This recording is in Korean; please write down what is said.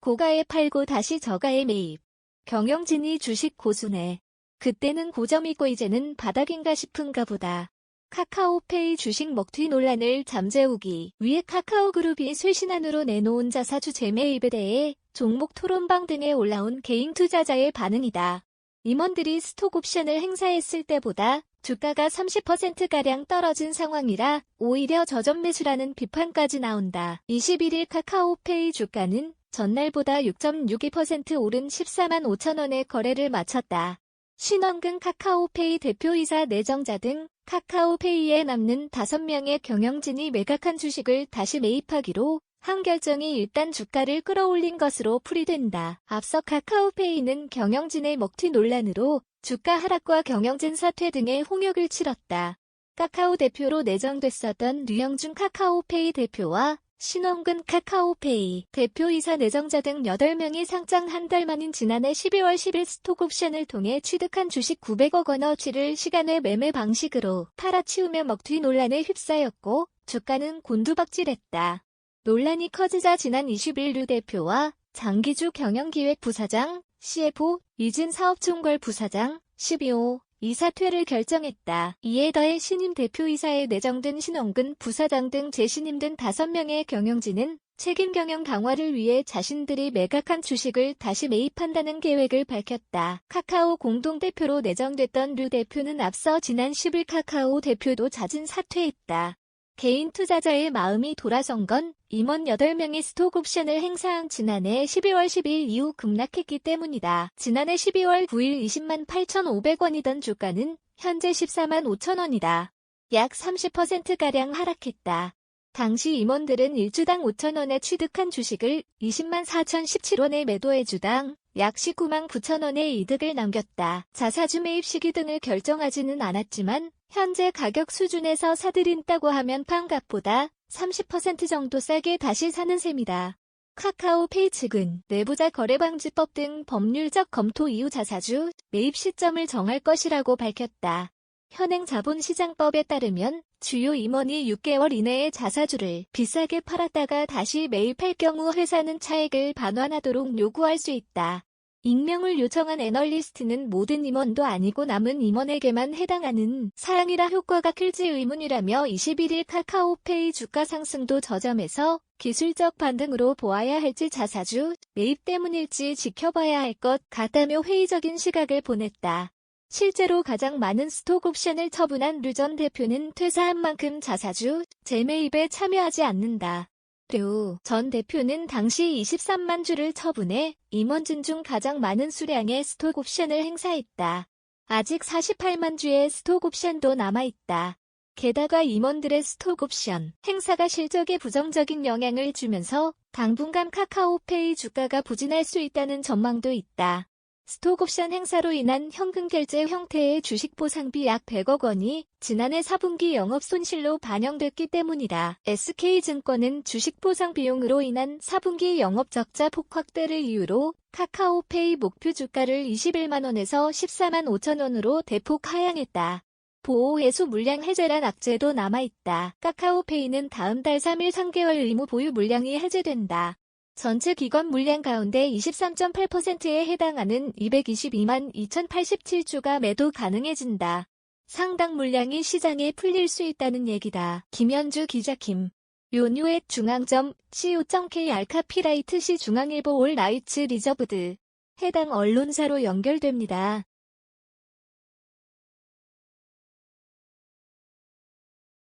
고가에 팔고 다시 저가에 매입. 경영진이 주식 고수네. 그때는 고점이고 이제는 바닥인가 싶은가 보다. 카카오페이 주식 먹튀 논란을 잠재우기 위해 카카오그룹이 쇄신안으로 내놓은 자사주 재매입에 대해 종목 토론방 등에 올라온 개인 투자자의 반응이다. 임원들이 스톡 옵션을 행사했을 때보다 주가가 30%가량 떨어진 상황이라 오히려 저점 매수라는 비판까지 나온다. 21일 카카오페이 주가는 전날보다 6.62% 오른 14만 5천원에 거래를 마쳤다. 신원근 카카오페이 대표이사 내정자 등 카카오페이에 남는 5명의 경영진이 매각한 주식을 다시 매입하기로 한 결정이 일단 주가를 끌어올린 것으로 풀이된다. 앞서 카카오페이는 경영진의 먹튀 논란으로 주가 하락과 경영진 사퇴 등의 홍역을 치렀다. 카카오 대표로 내정됐었던 류영준 카카오페이 대표와 신원근 카카오페이 대표이사 내정자 등 8명이 상장 한 달 만인 지난해 12월 10일 스톡옵션을 통해 취득한 주식 900억 원어치를 시간외 매매 방식으로 팔아치우며 먹튀 논란에 휩싸였고 주가는 곤두박질했다. 논란이 커지자 지난 20일 류 대표와 장기주 경영기획 부사장, CFO, 이진 사업총괄 부사장, 12호, 이 사퇴를 결정했다. 이에 더해 신임 대표이사에 내정된 신원근 부사장 등 재신임 등 5명의 경영진은 책임 경영 강화를 위해 자신들이 매각한 주식을 다시 매입한다는 계획을 밝혔다. 카카오 공동대표로 내정됐던 류 대표는 앞서 지난 10일 카카오 대표도 자진 사퇴했다. 개인 투자자의 마음이 돌아선 건 임원 8명이 스톡 옵션을 행사한 지난해 12월 10일 이후 급락했기 때문이다. 지난해 12월 9일 20만 8,500원이던 주가는 현재 14만 5천원이다. 약 30%가량 하락했다. 당시 임원들은 1주당 5천원에 취득한 주식을 20만 4,017원에 매도해 주당 약 19만 9천원의 이득을 남겼다. 자사주 매입 시기 등을 결정하지는 않았지만 현재 가격 수준에서 사들인다고 하면 판값보다 30% 정도 싸게 다시 사는 셈이다. 카카오 페이 측은 내부자 거래방지법 등 법률적 검토 이후 자사주 매입 시점을 정할 것이라고 밝혔다. 현행 자본시장법에 따르면 주요 임원이 6개월 이내에 자사주를 비싸게 팔았다가 다시 매입할 경우 회사는 차액을 반환하도록 요구할 수 있다. 익명을 요청한 애널리스트는 모든 임원도 아니고 남은 임원에게만 해당하는 사항이라 효과가 클지 의문이라며 21일 카카오페이 주가 상승도 저점에서 기술적 반등으로 보아야 할지 자사주 매입 때문일지 지켜봐야 할 것 같다며 회의적인 시각을 보냈다. 실제로 가장 많은 스톡 옵션을 처분한 류 전 대표는 퇴사한 만큼 자사주 재매입에 참여하지 않는다. 류 전 대표는 당시 23만 주를 처분해 임원진 중 가장 많은 수량의 스톡 옵션을 행사했다. 아직 48만 주의 스톡 옵션도 남아있다. 게다가 임원들의 스톡 옵션 행사가 실적에 부정적인 영향을 주면서 당분간 카카오페이 주가가 부진할 수 있다는 전망도 있다. 스톡옵션 행사로 인한 현금 결제 형태의 주식 보상비 약 100억 원이 지난해 4분기 영업 손실로 반영됐기 때문이다. SK증권은 주식 보상 비용으로 인한 4분기 영업 적자 폭 확대를 이유로 카카오페이 목표 주가를 21만 원에서 14만 5천 원으로 대폭 하향했다. 보호 해소 물량 해제란 악재도 남아있다. 카카오페이는 다음 달 3일 3개월 의무 보유 물량이 해제된다. 전체 기관 물량 가운데 23.8%에 해당하는 222만 2087주가 매도 가능해진다. 상당 물량이 시장에 풀릴 수 있다는 얘기다. 김현주 기자 김. 요뉴엣 중앙점 co.k 알카피라이트 시 중앙일보 올 라이츠 리저브드. 해당 언론사로 연결됩니다.